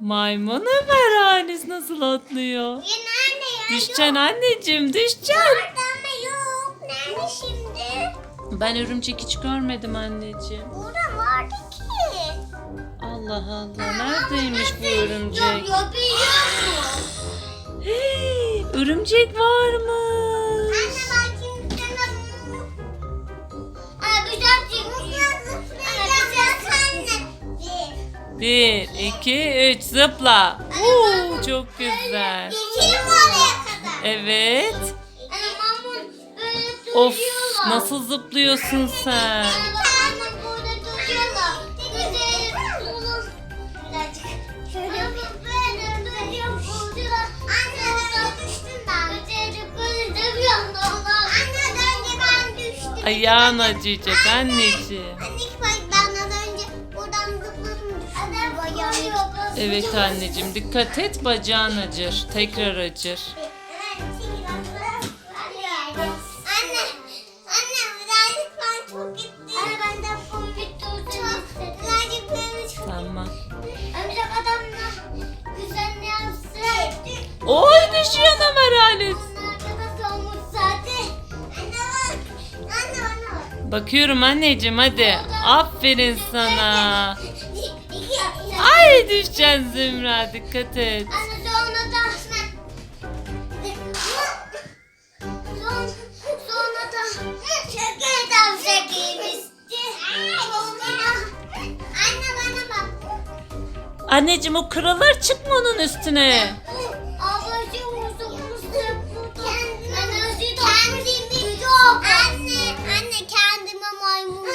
Maymun Ömer Halis nasıl atlıyor? Düşeceksin anneciğim düşeceksin. Yok. Nerede şimdi? Ben örümcek hiç görmedim anneciğim. Burada vardı ki. Allah Allah neredeymiş bu örümcek? Yok biliyor musun? Hey, örümcek varmış. Bir. Bir, iki, üç zıpla. Oo, çok güzel. Evet. Anne Of nasıl zıplıyorsun sen? Anne böyle duruyor burada. Anne duruyorlar. Anne. Anne bak Evet anneciğim dikkat et bacağın acır. Tekrar acır. Tamam. Oy düşüyor Ömer Halis. Bakıyorum anneciğim hadi. Aferin sana. Ay düşeceksin Zümra dikkat et. Anne sonra da Son, sonra da şeker. Sonra anne bana bak. Anneciğim o kırılır çıkma onun üstüne. Ablacığım kendimi. Anne anne kendime maymun.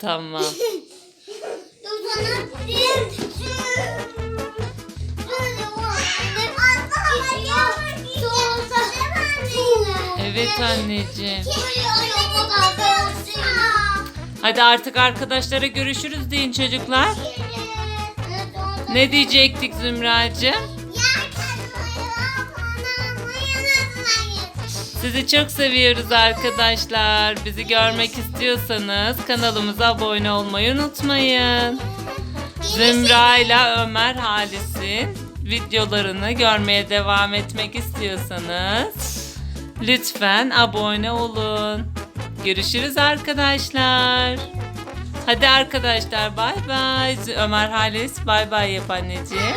Tamam. Evet anneciğim. Hadi artık arkadaşlara görüşürüz deyin çocuklar. Ne diyecektik Zümracığım? Sizi çok seviyoruz arkadaşlar. Bizi görmek istiyorsanız kanalımıza abone olmayı unutmayın. Zümra ile Ömer Halis'in videolarını görmeye devam etmek istiyorsanız lütfen abone olun. Görüşürüz arkadaşlar. Hadi arkadaşlar bay bay. Ömer Halis bay bay yap anneciğim.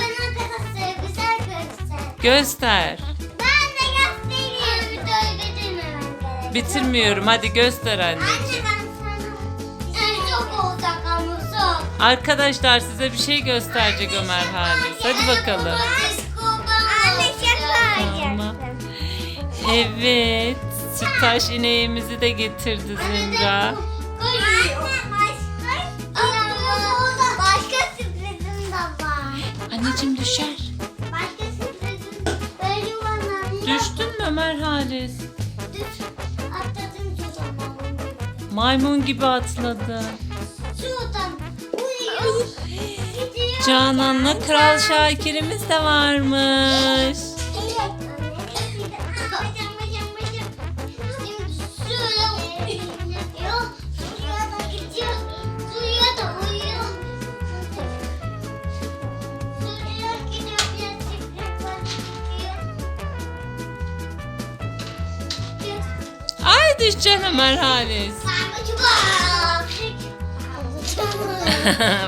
Göster. Bitirmiyorum hadi göster anneciğim. Arkadaşlar size bir şey gösterecek Ömer Halis. Hadi bakalım. Evet. Sütaş ineğimizi de getirdi Zümra. Başka sürprizim de var. Anneciğim düşer. Başka sürprizim böyle bana. Düştün mü Ömer Halis? Düş. Atladım şuradan. Maymun gibi atladı. Şuradan. Uyuyor. Gidiyor. Canan'la Kral Şakir'imiz de varmış. Evet anne. Bacım bacım bacım. Şimdi şöyle uyuyor. Suya da gidiyor. Suya da uyuyor. Suya gidiyor. Birazcık var. Gidiyor. Ay düşeceksin Ömer Halis. Sarmacı var.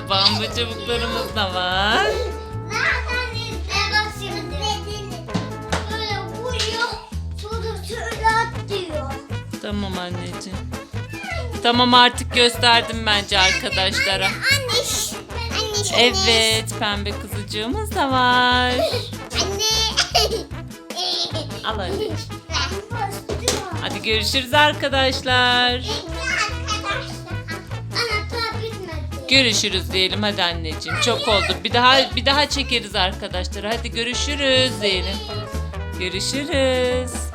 Bambu çubuklarımız da var. Tamam anneciğim. Tamam artık gösterdim bence arkadaşlara. Evet pembe kızıcığımız da var. Anne. Al anneciğim. Hadi görüşürüz arkadaşlar. Görüşürüz diyelim hadi anneciğim. Çok oldu. Bir daha bir daha çekeriz arkadaşlar. Hadi görüşürüz diyelim. Görüşürüz.